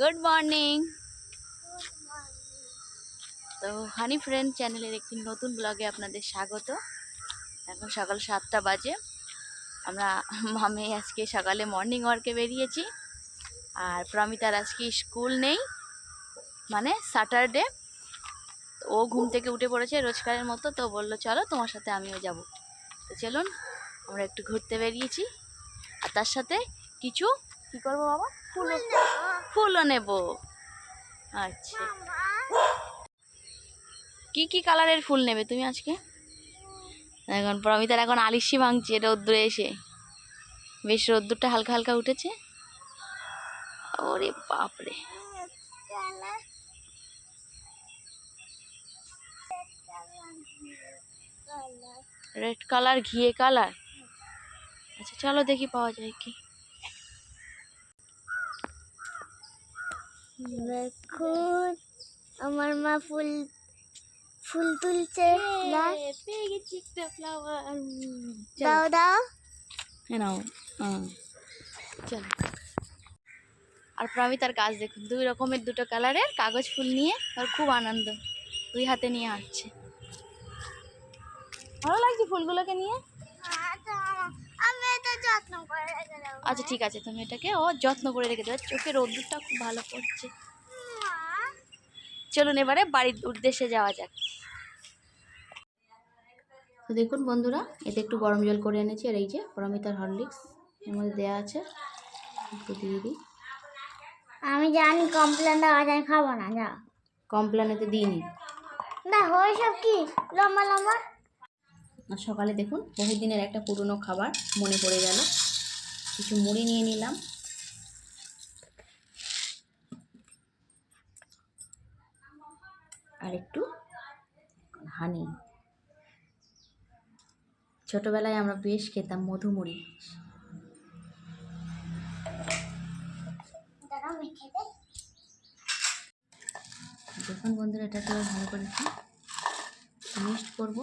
Good morning তো হানি friend চ্যানেলের একটি নতুন ব্লগে আপনাদের স্বাগত। এখন সকাল সাতটা বাজে। আমরা মামে আজকে সকালে মর্নিং ওয়ার্কে বেরিয়েছি। আর প্রমিতার আজকে স্কুল নেই। মানে স্যাটারডে ও ঘুম থেকে উঠে পড়েছে রোজকারের মতো। তো বলল, চলো তোমার সাথে আমিও যাব। তো চলুন, আমরা একটু ঘুরতে বেরিয়েছি। আর তার সাথে কিছু কী করব বাবা? ফুলও ফুলও নেব। আচ্ছা। কি কি কালারের ফুল নেবে তুমি আজকে? এখন প্রমিতার এখন আলিশি ভাঙছে রোদ্দুরে এসে। বেশ রোদ্দুরটা হালকা হালকা উঠেছে। ওরে বাপরে। রেড কালার, ঘিয়ে কালার? আচ্ছা চলো দেখি পাওয়া যায় কি। দেখুন আমার মা ফুল ফুল তুলছে না পেয়ে গেছি একটা ফ্লাওয়ার দাও দাও। নাও। চলো। আর প্রমিতার কাজ দেখুন দুই রকমের দুটো কালারের কাগজ ফুল নিয়ে আর খুব আনন্দ। দুই হাতে নিয়ে হাঁটছে। ভালো লাগছে ফুলগুলোকে নিয়ে? আচ্ছা ঠিক আছে তুমি এটাকে ও যত্ন করে রেখে দেবে। চোখের রোদ্দুরটা খুব ভালো পড়ছে। চলুন এবারে বাড়ির উদ্দেশ্যে যাওয়া যাক। তো দেখুন বন্ধুরা এতে একটু গরম জল করে এনেছি আর এই যে প্রমিতার হরলিক্স এর মধ্যে দেওয়া আছে। একটু দিয়ে দিই। আমি জানি কমপ্লেন দেওয়া যায় খাব না যা কমপ্লেনেতে দিইনি। দেখো সব কি? লম্বা লম্বা? সকালে দেখুন, বহুদিনের একটা পুরনো খাবার মনে পড়ে গেল। কিছু মুড়ি নিয়ে নিলাম। আর একটু হানি। ছোটবেলায় আমরা বেশ খেতাম মধুমুড়ি। দেখুন বন্ধুরা এটাকে ভালো করে মিক্সড করব।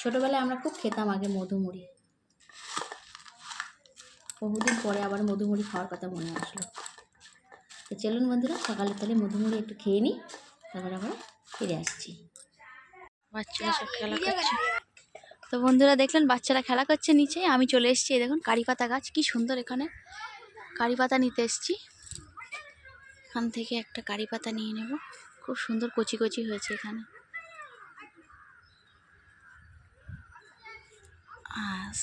ছোটবেলায় আমরা খুব খেতাম আগে মধুমুড়ি। বহুদিন পরে আবার মধুমুড়ি খাওয়ার কথা মনে আসলো। তো চলুন বন্ধুরা সকালে তাহলে মধুমুড়ি একটু খেয়ে নিই তারপর আবার ফিরে আসছি। বাচ্চারা সব খেলা করছে। তো বন্ধুরা দেখলেন বাচ্চারা খেলা করছে নিচে আমি চলে এসেছি এই দেখুন কারি পাতা গাছ কি সুন্দর এখানে। কারি পাতা নিতে এসেছি। এখান থেকে একটা কারি পাতা নিয়ে নেব। খুব সুন্দর কচি কচি হয়েছে এখানে। আস।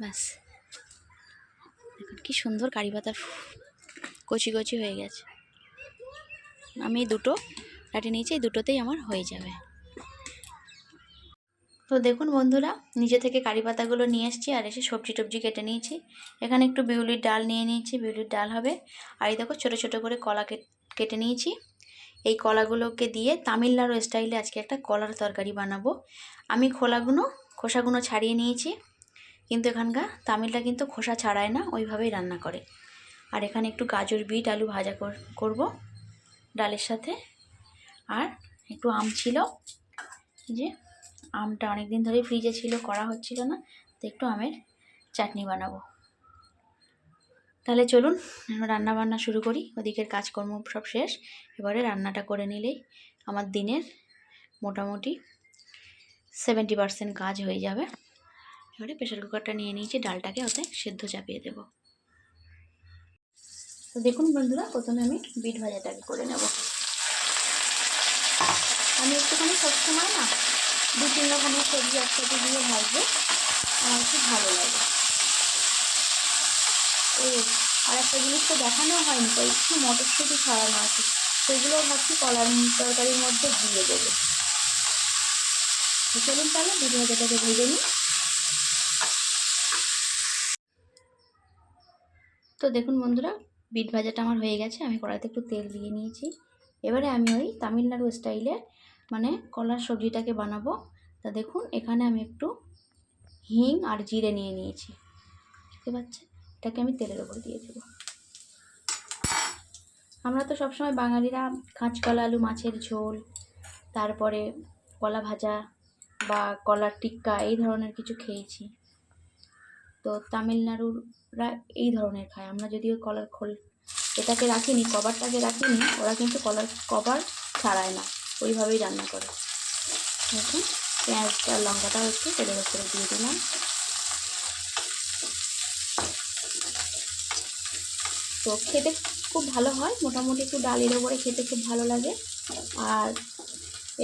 ব্যাস। দেখুন কি সুন্দর কারি পাতার কচি কচি হয়ে গেছে। আমি দুটো কাটে নিয়েছি, এই দুটোতেই আমার হয়ে যাবে। তো দেখুন বন্ধুরা, নিজে থেকে কারি পাতাগুলো নিয়ে এসেছি আর এসে সবজি টবজি কেটে নিয়েছি। এখানে একটু বিউলির ডাল নিয়ে নিয়েছি, বিউলির ডাল হবে। আর এই দেখো ছোটো ছোটো করে কলা কেটে নিয়েছি। এই কলাগুলোকে দিয়ে তামিলনাড়ু স্টাইলে আজকে একটা কলার তরকারি বানাবো। আমি খোলাগুলো খোসাগুলো ছাড়িয়ে নিয়েছি। কিন্তু এখানকার তামিলটা কিন্তু খোসা ছাড়ায় না, ওইভাবেই রান্না করে। আর এখানে একটু গাজর, বিট, আলু ভাজা কর- করব ডালের সাথে। আর একটু আম ছিল। যে আমটা অনেক দিন ধরেই ফ্রিজে ছিল, করা হচ্ছিল না, তো একটু আমের চাটনি বানাবো। তাহলে চলুন রান্না বান্না শুরু করি। ওদিকের কাজকর্ম সব শেষ। এবারে রান্নাটা করে নিলেই আমার দিনের মোটামুটি সেভেন্টি পার্সেন্ট কাজ হয়ে যাবে। এবারে প্রেশার কুকারটা নিয়ে নিয়েছি, ডালটাকে ওতে সেদ্ধ চাপিয়ে দেব। তো দেখুন বন্ধুরা, প্রথমে আমি বিট ভাজাটাকে করে নেব। আমি একটুখানি সবসময় না দু তিন রকমের সবজি একসাথে দিয়ে ভাজবো, আমার খুব ভালো লাগে। ও আর একটা জিনিস তো দেখানো হয়নি একটু মটরশুঁটি ছড়ানো আছে সেগুলো ভাবছি কলার তরকারির মধ্যে দিয়ে দেবো। চলুন তাহলে বিট ভাজাটাকে ভেজে নিই। তো দেখুন বন্ধুরা, বিট ভাজাটা আমার হয়ে গেছে, আমি কড়াইতে একটু তেল দিয়ে নিয়েছি। এবারে আমি ওই তামিলনাড়ু স্টাইলে মানে কলার সবজিটাকে বানাবো। তা দেখুন, এখানে আমি একটু হিং আর জিরে নিয়ে নিয়েছি। বুঝতে পারছেন এটাকে আমি তেলের ওপর দিয়ে দেবো। আমরা তো সবসময় বাঙালিরা কাঁচকলা, আলু, মাছের ঝোল, তারপরে কলা ভাজা বা কলার টিক্কা এই ধরনের কিছু খেয়েছি। তো তামিলনাড়ুরা এই ধরনের খায়। আমরা যদিও কলার খোল এটাকে রাখিনি কভারটাকে রাখিনি, ওরা কিন্তু কলার কভার ছাড়ায় না, ওইভাবেই রান্না করে। দেখুন পেঁয়াজটা, লঙ্কাটাও একটু তেলের উপরে দিয়ে দিলাম। তো খেতে খুব ভালো হয়, মোটামুটি একটু ডালের ওপরে খেতে খুব ভালো লাগে। আর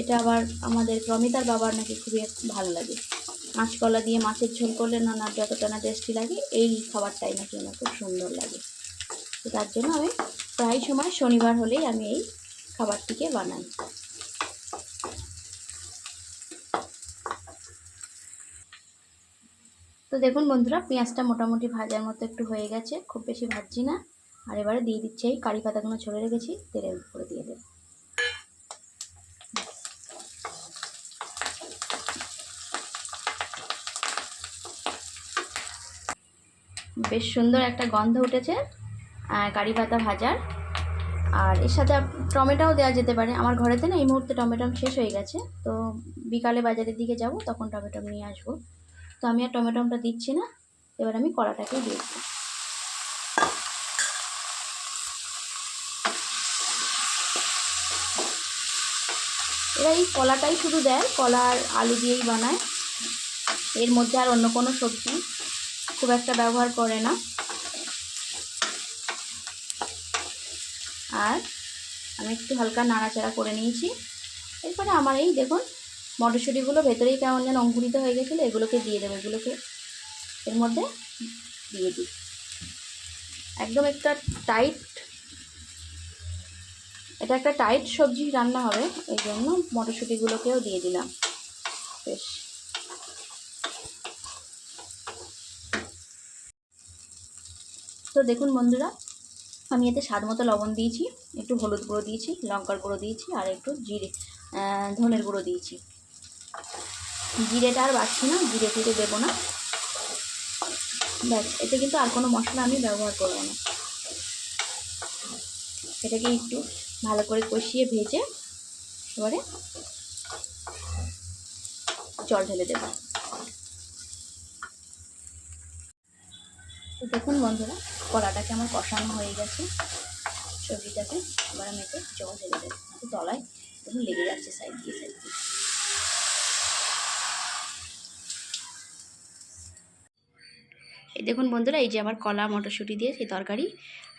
এটা আবার আমাদের প্রমিতার বাবার নাকি খুবই ভালো লাগে। কাঁচকলা দিয়ে মাছের ঝোল করলে না না, যতটা না টেস্টি লাগে, এই খাবারটাই নাকি আমার খুব সুন্দর লাগে। তো তার জন্য আমি প্রায় সময় শনিবার হলেই আমি এই খাবারটিকে বানাই। তো দেখুন বন্ধুরা, পেঁয়াজটা মোটামুটি ভাজার মতো একটু হয়ে গেছে, খুব বেশি ভাজছি না। আর এবারে দিয়ে দিচ্ছি এই কারি পাতাগুলো ছড়ে রেখেছি, তেলের উপরে দিয়ে দেবো। বেশ সুন্দর একটা গন্ধ উঠেছে কারি পাতা ভাজার। আর এর সাথে টমেটোও দেওয়া যেতে পারে। আমার ঘরেতে না এই মুহূর্তে টমেটো শেষ হয়ে গেছে। তো বিকালে বাজারের দিকে যাব, তখন টমেটো নিয়ে আসব। তো আমি আর টমেটোটা দিচ্ছি না, এবার আমি কড়াটাকে দিয়েছি এরা এই কলাটাই শুধু দেয় কলা আর আলু দিয়েই বানায়। এর মধ্যে আর অন্য কোনো সবজি খুব একটা ব্যবহার করে না। আর আমি একটু হালকা নাড়াচাড়া করে নিয়েছি। এরপরে আমার এই দেখুন, মটরশুঁটিগুলো ভেতরেই কেমন যেন অঙ্কুরিত হয়ে গেছিল, এগুলোকে দিয়ে দেবো, এগুলোকে এর মধ্যে দিয়ে দিই। একদম একটা টাইট, এটা একটা টাইট সবজি রান্না হবে, এই জন্য মটরশুঁটিগুলোকেও দিয়ে দিলাম। বেশ। তো দেখুন বন্ধুরা, আমি এতে স্বাদ মতো লবণ দিয়েছি, একটু হলুদ গুঁড়ো দিয়েছি, লঙ্কার গুঁড়ো দিয়েছি, আর একটু জিরে ধনের গুঁড়ো দিয়েছি। জিরেটা আর বাড়ছি না, জিরে ফিরে দেবো না। ব্যাস, এতে কিন্তু আর কোনো মশলা আমি ব্যবহার করব না। এটাকে একটু ভালো করে কষিয়ে ভেজে এবারে জল ঢেলে দেবো। দেখুন বন্ধুরা কড়াটাকে আমার কষানো হয়ে গেছে। সবজিটাকে এবার আমি এতে জল ঢেলে দেবো। তলায় দেখুন লেগে যাচ্ছে সাইড দিয়ে সাইড দিয়ে। এই দেখুন বন্ধুরা, এই যে আমার কলা, মটরশুঁটি দিয়ে সেই তরকারি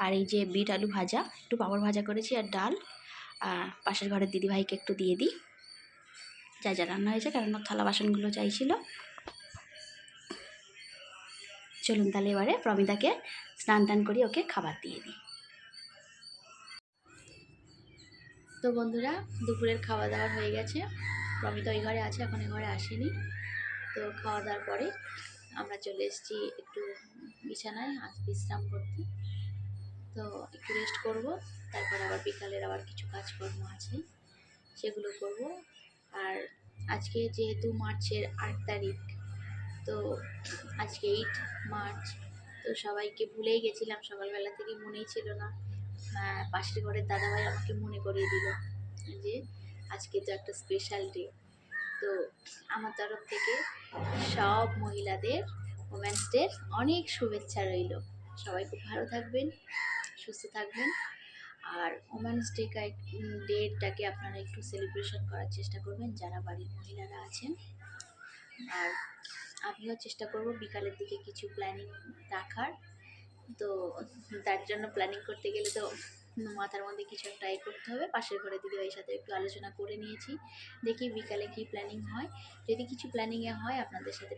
আর এই যে বিট আলু ভাজা, একটু পাঁপড় ভাজা করেছি আর ডাল। পাশের ঘরের দিদিভাইকে একটু দিয়ে দিই। যা যা রান্না হয়েছে কারণ থালা বাসনগুলো চাইছিল চলুন তাহলে এবারে প্রমিতাকে স্নান টান করি ওকে খাবার দিয়ে দিই। তো বন্ধুরা, দুপুরের খাওয়া দাওয়া হয়ে গেছে। প্রমিতা ওই ঘরে আছে, এখন ঘরে আসেনি। তো খাওয়া দাওয়ার পরে আমরা চলে এসেছি একটু বিছানায় আজ বিশ্রাম করতে। তো একটু রেস্ট করব, তারপর আবার বিকালের আবার কিছু কাজকর্ম আছে, সেগুলো করব। আর আজকে যেহেতু মার্চের আট তারিখ তো আজকে এইট মার্চ, তো সবাইকে ভুলেই গেছিলাম। সকালবেলা থেকে মনেই ছিল না। পাশের ঘরের দাদাভাই আমাকে মনে করিয়ে দিল যে আজকে তো একটা স্পেশাল ডে তো আমার তরফ থেকে সব মহিলাদের ওমেন্স ডের অনেক শুভেচ্ছা রইল। সবাই খুব ভালো থাকবেন, সুস্থ থাকবেন। আর ওমেন্স ডে ডেটাকে আপনারা একটু সেলিব্রেশন করার চেষ্টা করবেন, যারা বাড়ির মহিলারা আছেন। আর আমিও চেষ্টা করব বিকালের দিকে কিছু প্ল্যানিং রাখার। তো তার জন্য প্ল্যানিং করতে গেলে তো মাথার মধ্যে কিছু একটা করতে হবে। পাশের ঘরে দিদিভাইয়ের সাথে একটু আলোচনা করে নিয়েছি, দেখি বিকালে কি প্ল্যানিং হয়। যদি কিছু প্ল্যানিংয়ে হয় আপনাদের সাথে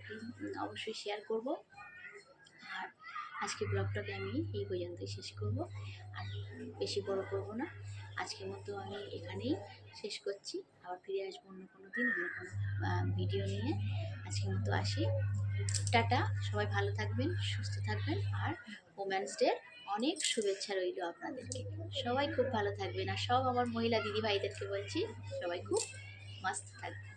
অবশ্যই শেয়ার করব। আর আজকে ব্লগটাকে আমি এই পর্যন্তই শেষ করব। আর বেশি বড় করব না। আজকের মতো আমি এখানেই শেষ করছি। আবার ফিরে আসব অন্য কোনো দিন, অন্য কোনো ভিডিও নিয়ে। আজকের মতো আসি। টাটা। সবাই ভালো থাকবেন, সুস্থ থাকবেন। আর ওম্যান্স ডে অনেক শুভেচ্ছা রইল আপনাদেরকে। সবাই খুব ভালো থাকবেন। আর সব আমার মহিলা দিদি ভাইদেরকে বলছি, সবাই খুব মাস্ত থাকবেন।